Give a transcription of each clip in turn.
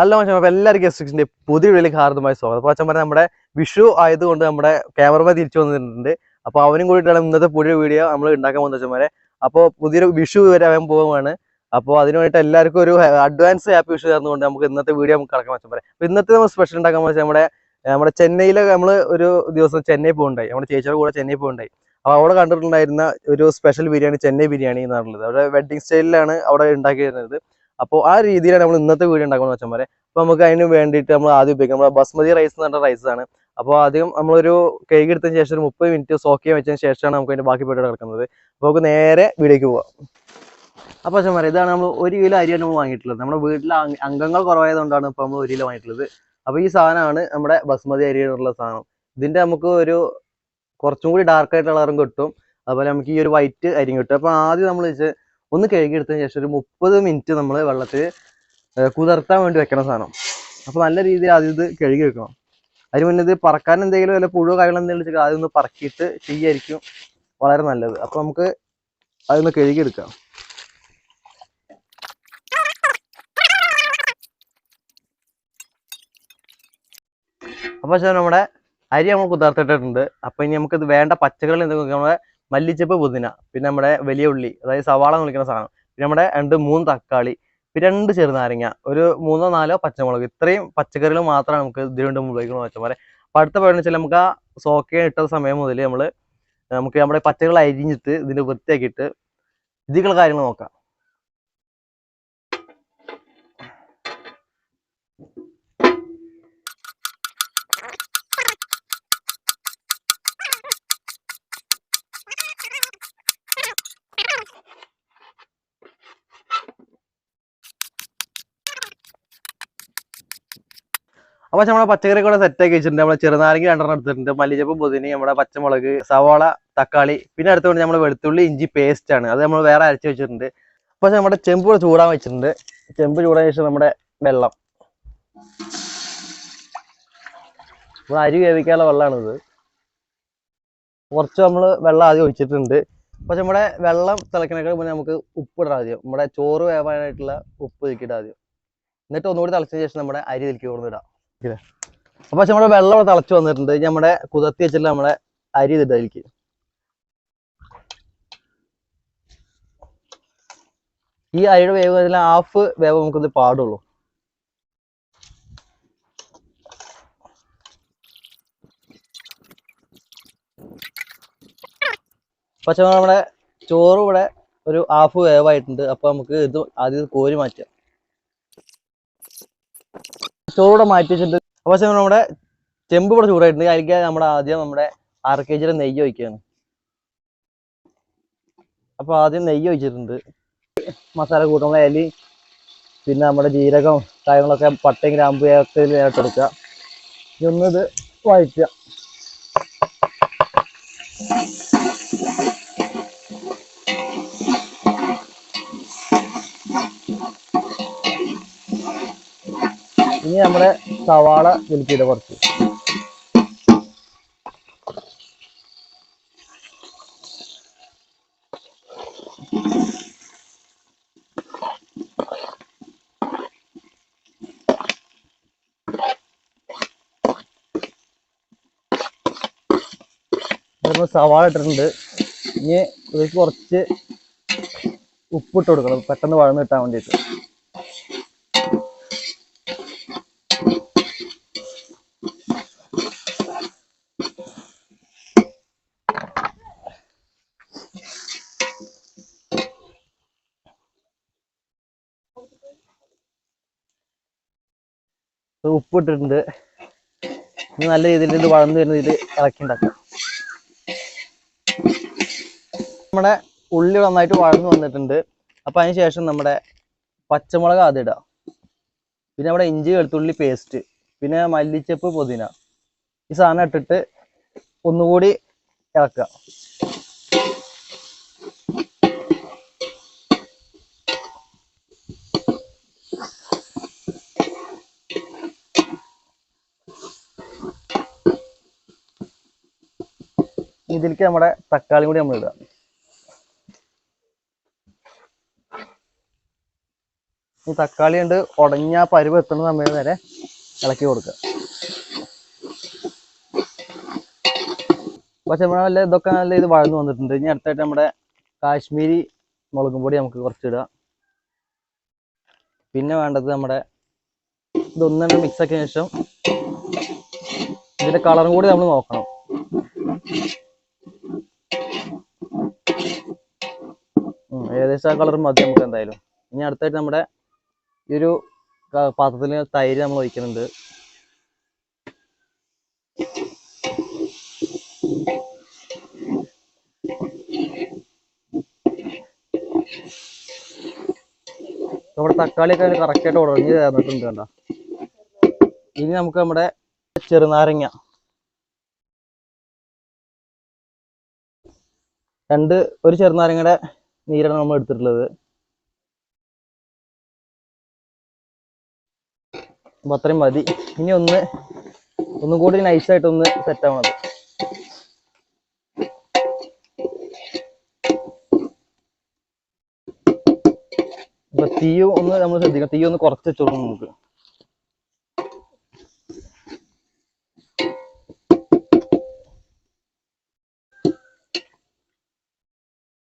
അല്ല മച്ചാ അപ്പൊ എല്ലാവരും ഗസ്റ്റിന്റെ പുതിയ വീട്ടിലേക്ക് ഹാർദമായ സ്വാഗതം. അപ്പൊ അച്ഛൻ പറഞ്ഞ നമ്മുടെ വിഷു ആയതുകൊണ്ട് നമ്മുടെ ക്യാമറമാൻ തിരിച്ചു വന്നിട്ടുണ്ട്. അപ്പൊ അവനും കൂടിയിട്ടാണ് ഇന്നത്തെ പുതിയ വീഡിയോ നമ്മൾ ഉണ്ടാക്കാൻ പോകുന്നത് അച്ഛന്മാരെ. അപ്പൊ പുതിയൊരു വിഷു വരാൻ പോവുകയാണ്. അപ്പോൾ അതിനുവേണ്ടി എല്ലാവർക്കും ഒരു അഡ്വാൻസ് ഹാപ്പി വിഷു തന്നുകൊണ്ട് നമുക്ക് ഇന്നത്തെ വീഡിയോ നമുക്ക് കടക്കാൻ അച്ഛന്മാരെ. അപ്പൊ ഇന്നത്തെ നമ്മൾ സ്പെഷ്യൽ ഉണ്ടാക്കാൻ വെച്ചാൽ നമ്മുടെ നമ്മുടെ ചെന്നൈയിലെ നമ്മൾ ഒരു ദിവസം ചെന്നൈ പോകുണ്ടായി നമ്മുടെ ചേച്ചിയുടെ കൂടെ ചെന്നൈ പോകുണ്ടായി അപ്പൊ അവിടെ കണ്ടിട്ടുണ്ടായിരുന്ന ഒരു സ്പെഷ്യൽ ബിരിയാണി ചെന്നൈ ബിരിയാണി എന്നാണുള്ളത്. അവിടെ വെഡിങ് സ്റ്റൈലിലാണ് അവിടെ ഉണ്ടാക്കിയിരുന്നത്. അപ്പോൾ ആ രീതിയിലാണ് നമ്മൾ ഇന്നത്തെ വീഡിയോ ഉണ്ടാക്കുന്നത് അച്ഛന്മാരെ അപ്പോൾ നമുക്ക് അതിന് വേണ്ടിയിട്ട് നമ്മൾ ആദ്യം ഉപയോഗിക്കാം നമ്മൾ ബസ്മതി റൈസ് എന്ന് പറഞ്ഞ റൈസ് ആണ്. അപ്പോൾ ആദ്യം നമ്മളൊരു കേക്ക് എടുത്തതിന് ശേഷം ഒരു മുപ്പത് മിനിറ്റ് സോക്ക് ചെയ്യാൻ വെച്ചതിന് ശേഷമാണ് നമുക്ക് അതിന്റെ ബാക്കി പരിപാടി കിടക്കുന്നത് അപ്പോൾ നമുക്ക് നേരെ വീഡിയോക്ക് പോവാം. അപ്പോൾ അച്ഛന്മാരെ ഇതാണ് നമ്മൾ ഒരു കിലോ അരിയാണ് നമ്മൾ വാങ്ങിയിട്ടുള്ളത്. നമ്മുടെ വീട്ടിലെ അംഗ- അംഗങ്ങൾ കുറവായതുകൊണ്ടാണ് ഇപ്പോൾ നമ്മൾ ഒരു കിലോ വാങ്ങിയിട്ടുള്ളത്. അപ്പോൾ ഈ സാധനമാണ് നമ്മുടെ ബസ്മതി അരി എന്നുള്ള സാധനം. ഇതിന്റെ നമുക്ക് ഒരു കുറച്ചും കൂടി ഡാർക്ക് കളറും കിട്ടും. അതുപോലെ നമുക്ക് ഈ ഒരു വൈറ്റ് അരിയും കിട്ടും. അപ്പോൾ ആദ്യം നമ്മൾ വെച്ച് ഒന്ന് കഴുകി എടുത്തതിന് ശേഷം ഒരു മുപ്പത് മിനിറ്റ് നമ്മൾ വെള്ളത്തിൽ കുതിർത്താൻ വേണ്ടി വെക്കണ സാധനം. അപ്പോൾ നല്ല രീതിയിൽ ആദ്യം ഇത് കഴുകി വെക്കണം. അതിന് മുന്നേ ഇത് പറക്കാൻ എന്തെങ്കിലും വല്ല പുഴു കാര്യങ്ങൾ എന്തെങ്കിലും വെച്ചാൽ ആദ്യം ഒന്ന് പറക്കിയിട്ട് ചെയ്യായിരിക്കും വളരെ നല്ലത്. അപ്പോൾ നമുക്ക് അതൊന്ന് കഴുകി എടുക്കാം അപ്പോൾ നമ്മുടെ അരി നമ്മൾ കുതിർത്തിട്ടിട്ടുണ്ട്. അപ്പോൾ ഇനി നമുക്ക് ഇത് വേണ്ട പച്ചക്കറികൾ എന്തെങ്കിലും നമ്മുടെ മല്ലിച്ചപ്പ് പുതിന പിന്നെ നമ്മുടെ വലിയ ഉള്ളി അതായത് സവാള എന്ന് വിളിക്കുന്ന സാധനം പിന്നെ നമ്മുടെ രണ്ട് മൂന്ന് തക്കാളി പിന്നെ രണ്ട് ചെറുനാരങ്ങ ഒരു മൂന്നോ നാലോ പച്ചമുളക് ഇത്രയും പച്ചക്കറികൾ മാത്രമാണ് നമുക്ക് ഇതിന് വേണ്ടി ഉപയോഗിക്കണം വെച്ചമാരെ അപ്പോൾ അടുത്ത പറയുന്നത് വെച്ചാൽ നമുക്ക് ആ സോക്കെ ഇട്ട സമയം മുതൽ നമ്മൾ നമുക്ക് നമ്മുടെ പച്ചക്കറികൾ അരിഞ്ഞിട്ട് ഇതിന് വൃത്തിയാക്കിയിട്ട് ഇതിലുള്ള കാര്യങ്ങൾ നോക്കാം. അപ്പൊ നമ്മുടെ പച്ചക്കറി കൂടെ സെറ്റ് ആക്കി വെച്ചിട്ടുണ്ട്. നമ്മൾ ചെറുനാരങ്ങ രണ്ടെണ്ണം എടുത്തിട്ടുണ്ട്. മല്ലിച്ചപ്പ് പുതിനി നമ്മുടെ പച്ചമുളക് സവാള തക്കാളി. പിന്നെ അടുത്തുകൊണ്ട് നമ്മൾ വെളുത്തുള്ളി ഇഞ്ചി പേസ്റ്റ് ആണ്. അത് നമ്മൾ വേറെ അരച്ച് വെച്ചിട്ടുണ്ട്. അപ്പൊ നമ്മുടെ ചെമ്പ് ചൂടാൻ വെച്ചിട്ടുണ്ട്. ചെമ്പ് ചൂടാൻ ശേഷം നമ്മുടെ വെള്ളം. അരി വേവിക്കാനുള്ള വെള്ളമാണ് ഇത് കുറച്ച് നമ്മൾ വെള്ളം ആദ്യം ഒഴിച്ചിട്ടുണ്ട്. പക്ഷെ നമ്മുടെ വെള്ളം തിളക്കണേക്കാൾ മുന്നേ നമുക്ക് ഉപ്പ് ഇടാൻ ആദ്യം. നമ്മുടെ ചോറ് വേവാനായിട്ടുള്ള ഉപ്പ് ഇതിക്കിട്ട് ആദ്യം. എന്നിട്ട് ഒന്നുകൂടി തിളച്ചതിന് ശേഷം നമ്മുടെ അരി ഇതിലേക്ക് കൊണ്ടിടാം അപ്പൊ നമ്മുടെ വെള്ളം അവിടെ തിളച്ച് വന്നിട്ടുണ്ട്. നമ്മുടെ കുതിർത്തി വെച്ചിട്ട് നമ്മുടെ അരി ഇതിട്ട് ഈ അരിയുടെ വേവ് അതിൽ ഹാഫ് വേവ് നമുക്കിത് പാടുള്ളൂ. പക്ഷെ നമ്മുടെ ചോറ് ഇവിടെ ഒരു ഹാഫ് വേവായിട്ടുണ്ട്. അപ്പൊ നമുക്ക് ഇത് ആദ്യം കോരി മാറ്റാം. ചോറൂടെ മാറ്റി വെച്ചിട്ട് പക്ഷെ നമ്മുടെ ചെമ്പ് ഇവിടെ ചൂടായിട്ടുണ്ട് അതിലേക്ക് നമ്മുടെ ആദ്യം നമ്മുടെ അര കെ ജിയുടെ നെയ്യ് ഒഴിക്കുകയാണ് അപ്പോൾ ആദ്യം നെയ്യ് ഒഴിച്ചിട്ടുണ്ട്. മസാല കൂട്ടുമ്പോൾ എലി പിന്നെ നമ്മുടെ ജീരകം കാര്യങ്ങളൊക്കെ പട്ടയും ഗ്രാമ്പു എടുക്കുക ഇനി ഒന്ന് വഴറ്റുക. ഇനി നമ്മുടെ സവാള വിൽക്കിട കുറച്ച്. സവാള ഇട്ടിട്ടുണ്ട്. ഇനി ഇതിലേക്ക് കുറച്ച് ഉപ്പിട്ട് കൊടുക്കണം. പെട്ടെന്ന് വഴന്ന് കിട്ടാൻ വേണ്ടിയിട്ട്. ഉപ്പിട്ടിട്ടുണ്ട്. ഇനി നല്ല രീതിയിൽ ഇത് വളർന്നു വരുന്ന ഇത് ഇളക്കി ഉണ്ടാക്കാം. നമ്മുടെ ഉള്ളി നന്നായിട്ട് വളർന്നു വന്നിട്ടുണ്ട്. അപ്പൊ അതിന് ശേഷം നമ്മുടെ പച്ചമുളക് ആദ്യം ഇടാം. പിന്നെ നമ്മുടെ ഇഞ്ചി വെളുത്തുള്ളി പേസ്റ്റ് പിന്നെ മല്ലിച്ചപ്പ് പുതിന. ഈ സാധനം ഇട്ടിട്ട് ഒന്നുകൂടി ഇളക്കുക. ഇതിലേക്ക് നമ്മുടെ തക്കാളി കൂടി നമ്മൾ ഇടുക ഈ തക്കാളി ഉണ്ട് ഉടഞ്ഞ പരുവ് എത്തുന്ന സമയം വരെ ഇളക്കി കൊടുക്കുക. പക്ഷെ നമ്മുടെ നല്ല ഇതൊക്കെ നല്ല ഇത് വഴന്നു വന്നിട്ടുണ്ട്. ഇനി അടുത്തായിട്ട് നമ്മുടെ കാശ്മീരി മുളകും പൊടി നമുക്ക് കുറച്ചിടുക പിന്നെ വേണ്ടത് നമ്മുടെ ഇതൊന്നെണ്ണം മിക്സ് ആക്കിയ ശേഷം ഇതിന്റെ കളറും കൂടി നമ്മൾ നോക്കണം. ഏകദേശം ആ കളർ മതി നമുക്ക് എന്തായാലും. ഇനി അടുത്തായിട്ട് നമ്മുടെ ഈ ഒരു പാത്രത്തിൽ തൈര് നമ്മൾ ഒഴിക്കുന്നുണ്ട്. നമ്മുടെ തക്കാളിയൊക്കെ അതിന് കറക്റ്റായിട്ട് ഉടഞ്ഞ് ചേർന്നിട്ടുണ്ട് കണ്ട. ഇനി നമുക്ക് നമ്മുടെ ചെറുനാരങ്ങ. രണ്ട് ഒരു ചെറുനാരങ്ങയുടെ നീരാണ് നമ്മൾ എടുത്തിട്ടുള്ളത്. അപ്പൊ അത്രയും മതി. ഇനി ഒന്ന് ഒന്നും കൂടി നൈസായിട്ട് ഒന്ന് സെറ്റ് ആവണത് അപ്പൊ തീയും ഒന്ന് നമ്മൾ ശ്രദ്ധിക്കണം. തീയോ ഒന്ന് കുറച്ച് വെച്ചോളൂ നമുക്ക്.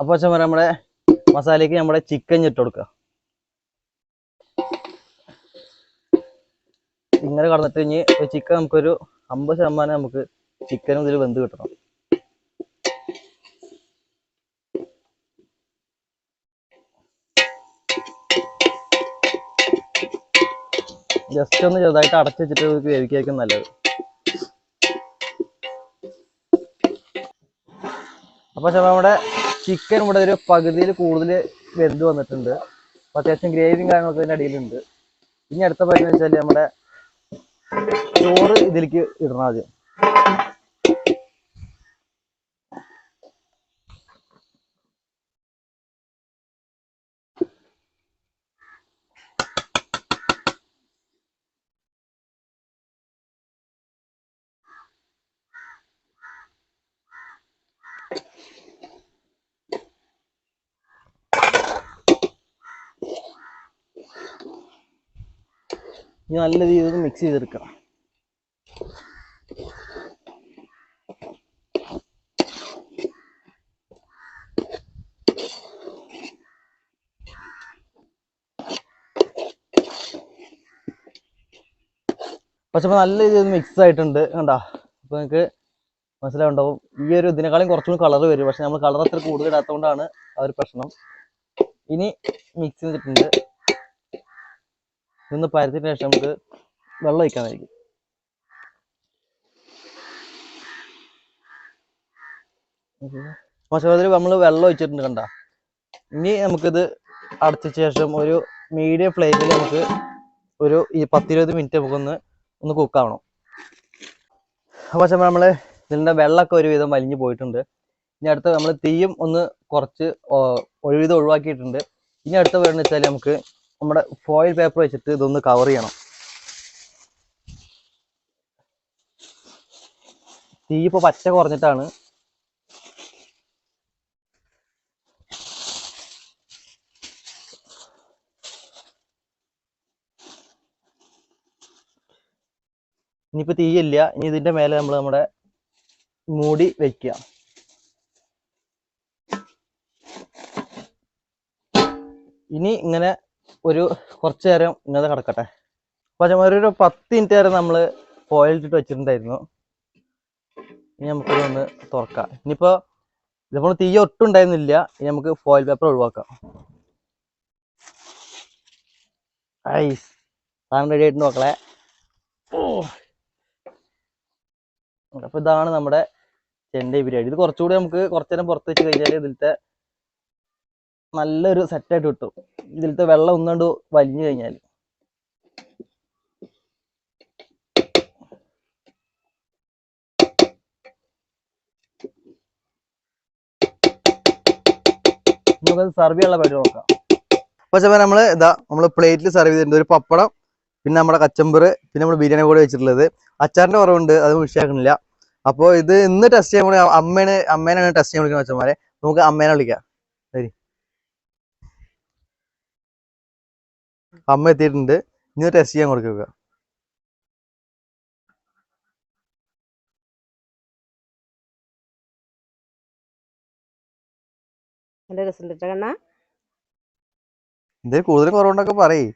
അപ്പൊ പറയാം നമ്മുടെ മസാലയ്ക്ക് നമ്മുടെ ചിക്കൻ ഇട്ട് കൊടുക്കുക ഇങ്ങനെ കടന്നിട്ട് ഇനി ചിക്കൻ നമുക്കൊരു അമ്പത് ശതമാനം നമുക്ക് ചിക്കനും ഇതിൽ വെന്ത് കിട്ടണം. ജസ്റ്റ് ഒന്ന് ചെറുതായിട്ട് അടച്ചു വെച്ചിട്ട് നമുക്ക് വേവിക്കായിരിക്കും നല്ലത്. അപ്പൊ ചേട്ടാ നമ്മുടെ ചിക്കൻ ഇവിടെ ഒരു പകുതിയിൽ കൂടുതൽ വെന്ത് വന്നിട്ടുണ്ട്. അപ്പൊ അത്യാവശ്യം ഗ്രേവിയും കാര്യങ്ങളൊക്കെ ഇതിന്റെ അടിയിലുണ്ട്. ഇനി അടുത്ത പരിപാടി വെച്ചാൽ നമ്മുടെ ചോറ് ഇതിലേക്ക് ഇടണം ആദ്യം. ഇനി നല്ല രീതിയിൽ മിക്സ് ചെയ്തെടുക്കാം പക്ഷെ ഇപ്പൊ നല്ല രീതിയിൽ മിക്സ് ആയിട്ടുണ്ട്. കണ്ടാ? അപ്പൊ നിങ്ങൾക്ക് മനസ്സിലാവുണ്ടാവും. ഈ ഒരു ഇതിനേക്കാളും കുറച്ചുകൂടി കളർ വരും. പക്ഷെ നമ്മൾ കളർ അത്ര കൂടുതൽ ഇടാത്തതുകൊണ്ടാണ് ആ ഒരു പ്രശ്നം. ഇനി മിക്സ് ചെയ്തിട്ടുണ്ട്. ഇതൊന്ന് പരത്തിയതിനു ശേഷം നമുക്ക് വെള്ളം ഒഴിക്കാമായിരിക്കും. മസാലത്തിൽ നമ്മൾ വെള്ളം ഒഴിച്ചിട്ടുണ്ട് കണ്ട? ഇനി നമുക്കിത് അടച്ച ശേഷം ഒരു മീഡിയം ഫ്ലെയിമിൽ നമുക്ക് ഒരു പത്തിരുപത് മിനിറ്റ് നമുക്കൊന്ന് ഒന്ന് കുക്കാവണം പക്ഷെ നമ്മൾ ഇതിന്റെ വെള്ളമൊക്കെ ഒരുവിധം വലിഞ്ഞു പോയിട്ടുണ്ട്. ഇനി അടുത്ത നമ്മൾ തീയും ഒന്ന് കുറച്ച് ഒരുവിധം ഒഴിവാക്കിയിട്ടുണ്ട്. ഇനി അടുത്ത വേണമെന്ന് വെച്ചാൽ നമുക്ക് നമ്മുടെ ഫോയിൽ പേപ്പർ വെച്ചിട്ട് ഇതൊന്ന് കവർ ചെയ്യണം. തീ ഇപ്പോൾ പച്ച കുറഞ്ഞിട്ടാണ്. ഇനിയിപ്പോൾ തീയില്ല ഇനി ഇതിന്റെ മേലെ നമ്മൾ നമ്മുടെ മൂടി വെക്കുക. ഇനി ഇങ്ങനെ ഒരു കുറച്ച് നേരം ഇങ്ങനെ കിടക്കട്ടെ. പച്ചമാരി ഒരു പത്ത് മിനിറ്റ് വരെ നമ്മൾ ഫോയിൽ ഇട്ടിട്ട് വെച്ചിട്ടുണ്ടായിരുന്നു. ഇനി നമുക്കിതൊന്ന് തുറക്കാം. ഇനിയിപ്പോൾ ഇതിപ്പോൾ തീ ഒട്ടും ഉണ്ടായിരുന്നില്ല. ഇനി നമുക്ക് ഫോയിൽ പേപ്പർ ഒഴിവാക്കാം. ഐസ് സാധനം റെഡി ആയിട്ട് നോക്കളെ ഓ. അപ്പൊ ഇതാണ് നമ്മുടെ ചെണ്ടൈ ബിരിയാണി. ഇത് കുറച്ചുകൂടി നമുക്ക് കുറച്ചു നേരം പുറത്ത് വെച്ച് കഴിഞ്ഞാൽ ഇതിലത്തെ നല്ലൊരു സെറ്റായിട്ട് കിട്ടും. ഇതിലത്തെ വെള്ളം ഒന്നുകൊണ്ട് വലിഞ്ഞു കഴിഞ്ഞാൽ നമുക്കത് സർവ് ചെയ്യാനുള്ള പരിപാടി നോക്കാം. പക്ഷേ നമ്മൾ ഇതാ നമ്മൾ പ്ലേറ്റിൽ സർവ് ചെയ്തിട്ടുണ്ട്. ഒരു പപ്പടം പിന്നെ നമ്മുടെ കച്ചമ്പറ് പിന്നെ നമ്മൾ ബിരിയാണി കൂടെ വെച്ചിട്ടുള്ളത്. അച്ചാറിന്റെ കുറവുണ്ട് അത് വിഷയാക്കുന്നില്ല. അപ്പോൾ ഇത് ഇന്ന് ടെസ്റ്റ് ചെയ്യാൻ അമ്മേനെ അമ്മേനാണ് ടെസ്റ്റ് ചെയ്യാൻ വിളിക്കുന്നത് അച്ഛന്മാരെ നമുക്ക് അമ്മേനെ വിളിക്കാം. അമ്മ എത്തിയിട്ടുണ്ട്. ഇനി ടെസ്റ്റ് ചെയ്യാൻ കൊടുക്കുക നല്ല രസമുണ്ട് കണ്ണാ? കൂടുതൽ കുറവുണ്ടൊക്കെ പറയ്.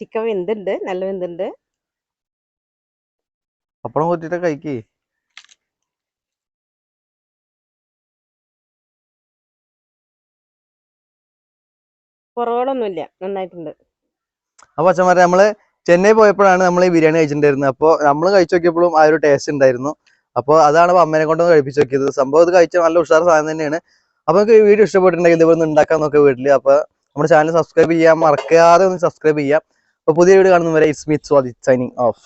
ചിക്കൻ വെന്തുണ്ട് നല്ല വെന്തുണ്ട്. പപ്പടം കൂട്ടിട്ട് കഴിക്കേ. കുറവുകളൊന്നുമില്ല നന്നായിട്ടുണ്ട്. അപ്പൊ അച്ഛന്മാരെ നമ്മൾ ചെന്നൈ പോയപ്പോഴാണ് നമ്മൾ ഈ ബിരിയാണി കഴിച്ചിട്ടുണ്ടായിരുന്നത്. അപ്പോൾ നമ്മൾ കഴിച്ചു നോക്കിയപ്പോഴും ആ ഒരു ടേസ്റ്റ് ഉണ്ടായിരുന്നു. അപ്പോൾ അതാണ് അമ്മേനെ കൊണ്ട് കഴിപ്പിച്ച് നോക്കിയത്. സംഭവം ഇത് കഴിച്ച നല്ല ഉഷാർ സാധനം തന്നെയാണ്. അപ്പൊ നമുക്ക് ഈ വീഡിയോ ഇഷ്ടപ്പെട്ടിട്ടുണ്ടെങ്കിൽ ഇതുപോലെ ഉണ്ടാക്കാൻ നോക്കുക വീട്ടിൽ അപ്പൊ നമ്മുടെ ചാനൽ സബ്സ്ക്രൈബ് ചെയ്യാം മറക്കാതെ ഒന്ന് സബ്സ്ക്രൈബ് ചെയ്യാം. അപ്പൊ പുതിയ വീഡിയോ കാണുന്നവരെ it's me Swathi signing off